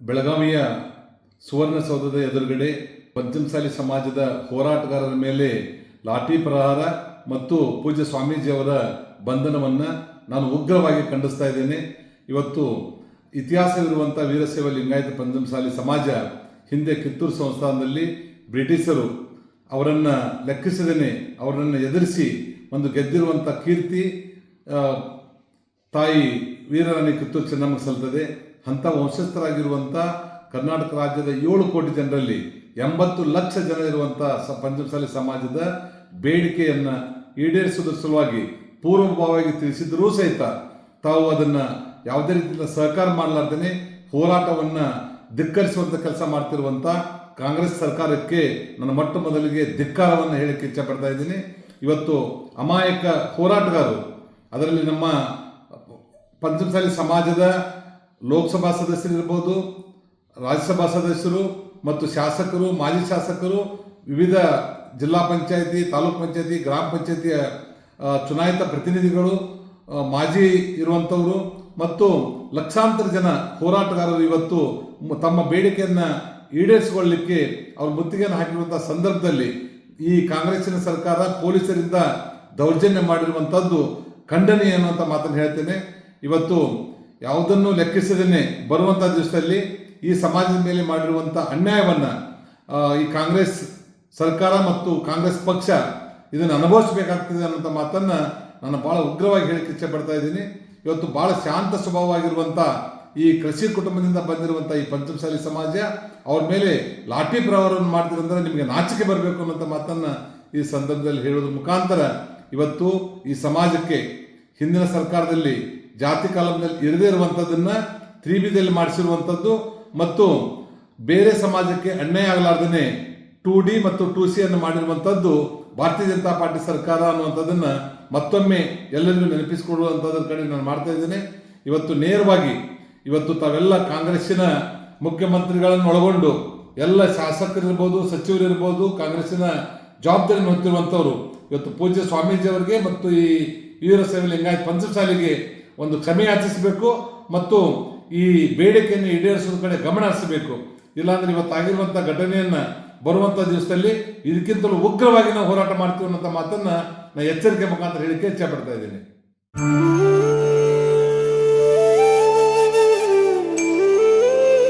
ಬೆಳಗಾವಿಯ ಸುವರ್ಣಸೌಧದ ಎದುರುಗಡೆ ಪಂಚಮಸಾಲಿ ಸಮಾಜದ ಹೋರಾಟಗಾರರ ಮೇಲೆ ಲಾಠಿ ಪ್ರಹಾರ ಮತ್ತು ಪೂಜ್ಯ ಸ್ವಾಮೀಜಿಯವರ ಬಂಧನವನ್ನು ನಾನು ಉಗ್ರವಾಗಿ ಖಂಡಿಸ್ತಾ ಇದ್ದೇನೆ. ಇವತ್ತು ಇತಿಹಾಸವಿರುವಂಥ ವೀರಶೈವ ಲಿಂಗಾಯತ ಪಂಚಮಸಾಲಿ ಸಮಾಜ ಹಿಂದೆ ಕಿತ್ತೂರು ಸಂಸ್ಥಾನದಲ್ಲಿ ಬ್ರಿಟಿಷರು ಅವರನ್ನು ಲೆಕ್ಕಿಸದೇನೆ, ಅವರನ್ನು ಎದುರಿಸಿ ಒಂದು ಗೆದ್ದಿರುವಂಥ ಕೀರ್ತಿ ತಾಯಿ ವೀರರಾಣಿ ಕಿತ್ತೂರು ಚೆನ್ನಮ್ಮ ಸಲ್ತದೆ. ಅಂಥ ವಂಶಸ್ಥರಾಗಿರುವಂಥ ಕರ್ನಾಟಕ ರಾಜ್ಯದ ಏಳು ಕೋಟಿ ಜನರಲ್ಲಿ ಎಂಬತ್ತು ಲಕ್ಷ ಜನ ಇರುವಂಥ ಸ ಪಂಚಮಸಾಲಿ ಸಮಾಜದ ಬೇಡಿಕೆಯನ್ನು ಈಡೇರಿಸುವುದರ ಸಲುವಾಗಿ ಪೂರ್ವಭಾವವಾಗಿ ತಿಳಿಸಿದರೂ ಸಹಿತ ತಾವು ಅದನ್ನು ಯಾವುದೇ ರೀತಿಯಿಂದ ಸಹಕಾರ ಮಾಡಲಾರ್ದೇ ಹೋರಾಟವನ್ನು ಧಿಕ್ಕರಿಸುವಂಥ ಕೆಲಸ ಮಾಡ್ತಿರುವಂಥ ಕಾಂಗ್ರೆಸ್ ಸರ್ಕಾರಕ್ಕೆ ನನ್ನ ಮೊಟ್ಟ ಮೊದಲಿಗೆ ಧಿಕ್ಕಾರವನ್ನು ಹೇಳಕ್ಕೆ ಇಚ್ಛಪಡ್ತಾ ಇದ್ದೀನಿ. ಇವತ್ತು ಅಮಾಯಕ ಹೋರಾಟಗಾರರು, ಅದರಲ್ಲಿ ನಮ್ಮ ಪಂಚಮಸಾಲಿ ಸಮಾಜದ ಲೋಕಸಭಾ ಸದಸ್ಯರಿರ್ಬೋದು ರಾಜ್ಯಸಭಾ ಸದಸ್ಯರು ಮತ್ತು ಶಾಸಕರು, ಮಾಜಿ ಶಾಸಕರು, ವಿವಿಧ ಜಿಲ್ಲಾ ಪಂಚಾಯತಿ, ತಾಲೂಕ್ ಪಂಚಾಯತಿ, ಗ್ರಾಮ ಪಂಚಾಯತಿಯ ಚುನಾಯಿತ ಪ್ರತಿನಿಧಿಗಳು ಮಾಜಿ ಇರುವಂಥವರು ಮತ್ತು ಲಕ್ಷಾಂತರ ಜನ ಹೋರಾಟಗಾರರು ಇವತ್ತು ತಮ್ಮ ಬೇಡಿಕೆಯನ್ನು ಈಡೇರಿಸಿಕೊಳ್ಳಲಿಕ್ಕೆ ಅವರು ಮುತ್ತಿಗೆಯನ್ನು ಹಾಕಿರುವಂಥ ಸಂದರ್ಭದಲ್ಲಿ ಈ ಕಾಂಗ್ರೆಸ್ಸಿನ ಸರ್ಕಾರ ಪೊಲೀಸರಿಂದ ದೌರ್ಜನ್ಯ ಮಾಡಿರುವಂಥದ್ದು ಖಂಡನೀಯ ಅನ್ನುವಂಥ ಮಾತನ್ನು ಹೇಳ್ತೇನೆ. ಇವತ್ತು ಯಾವುದನ್ನು ಲೆಕ್ಕಿಸದೇನೆ ಬರುವಂಥ ದಿವಸದಲ್ಲಿ ಈ ಸಮಾಜದ ಮೇಲೆ ಮಾಡಿರುವಂಥ ಅನ್ಯಾಯವನ್ನು ಈ ಕಾಂಗ್ರೆಸ್ ಸರ್ಕಾರ ಮತ್ತು ಕಾಂಗ್ರೆಸ್ ಪಕ್ಷ ಇದನ್ನು ಅನುಭವಿಸಬೇಕಾಗ್ತದೆ ಅನ್ನೋಂಥ ಮಾತನ್ನು ನಾನು ಭಾಳ ಉಗ್ರವಾಗಿ ಹೇಳಿಕ್ಕೆ ಇಚ್ಛೆಪಡ್ತಾ ಇದ್ದೀನಿ. ಇವತ್ತು ಭಾಳ ಶಾಂತ ಸ್ವಭಾವವಾಗಿರುವಂಥ ಈ ಕೃಷಿ ಕುಟುಂಬದಿಂದ ಬಂದಿರುವಂಥ ಈ ಪಂಚಮಸಾಲಿ ಸಮಾಜ, ಅವ್ರ ಮೇಲೆ ಲಾಠಿ ಪ್ರಹಾರವನ್ನು ಮಾಡ್ತಿರಂದ್ರೆ ನಿಮಗೆ ನಾಚಿಕೆ ಬರಬೇಕು ಅನ್ನೋಂಥ ಮಾತನ್ನು ಈ ಸಂದರ್ಭದಲ್ಲಿ ಹೇಳೋದ್ರ ಮುಖಾಂತರ ಇವತ್ತು ಈ ಸಮಾಜಕ್ಕೆ ಹಿಂದಿನ ಸರ್ಕಾರದಲ್ಲಿ ಜಾತಿ ಕಾಲಂನಲ್ಲಿ ಇರದೇ ಇರುವಂಥದ್ದನ್ನು ತ್ರಿಬಿದಲ್ಲಿ ಮಾಡಿಸಿರುವಂಥದ್ದು ಮತ್ತು ಬೇರೆ ಸಮಾಜಕ್ಕೆ ಅನ್ಯಾಯ ಆಗಲಾರ್ದನೆ ಟೂ ಡಿ ಮತ್ತು ಟೂ ಸಿ ಅನ್ನು ಮಾಡಿರುವಂಥದ್ದು ಭಾರತೀಯ ಜನತಾ ಪಾರ್ಟಿ ಸರ್ಕಾರ ಅನ್ನುವಂಥದ್ದನ್ನ ಮತ್ತೊಮ್ಮೆ ಎಲ್ಲರಿಗೂ ನೆನಪಿಸಿಕೊಡುವಂಥದ್ರ ಕಡೆ ನಾನು ಮಾಡ್ತಾ ಇದ್ದೇನೆ. ಇವತ್ತು ನೇರವಾಗಿ ಇವತ್ತು ತಾವೆಲ್ಲ ಕಾಂಗ್ರೆಸ್ಸಿನ ಮುಖ್ಯಮಂತ್ರಿಗಳನ್ನು ಒಳಗೊಂಡು ಎಲ್ಲ ಶಾಸಕರಿರ್ಬೋದು, ಸಚಿವರಿರ್ಬೋದು, ಕಾಂಗ್ರೆಸ್ಸಿನ ಜವಾಬ್ದಾರಿ ಹೊತ್ತಿರುವಂಥವ್ರು ಇವತ್ತು ಪೂಜ್ಯ ಸ್ವಾಮೀಜಿ ಅವರಿಗೆ ಮತ್ತು ಈ ವೀರಶೈವ ಲಿಂಗಾಯತ್ ಪಂಚಮಸಾಲಿಗೆ ಒಂದು ಕ್ಷಮೆ ಯಾಚಿಸಬೇಕು ಮತ್ತು ಈ ಬೇಡಿಕೆಯನ್ನು ಈಡೇರಿಸೋದ್ರ ಕಡೆ ಗಮನ ಹರಿಸಬೇಕು. ಇಲ್ಲಾಂದ್ರೆ ಇವತ್ತಾಗಿರುವಂಥ ಘಟನೆಯನ್ನ ಬರುವಂಥ ದಿವಸದಲ್ಲಿ ಇದಕ್ಕಿಂತಲೂ ಉಗ್ರವಾಗಿ ನಾವು ಹೋರಾಟ ಮಾಡ್ತೀವಿ ಅನ್ನೋಂಥ ಮಾತನ್ನ ನಾನು ಎಚ್ಚರಿಕೆ ಮುಖಾಂತರ ಹೇಳಿಕೆ ಇಚ್ಛೆ ಪಡ್ತಾ ಇದ್ದೀನಿ.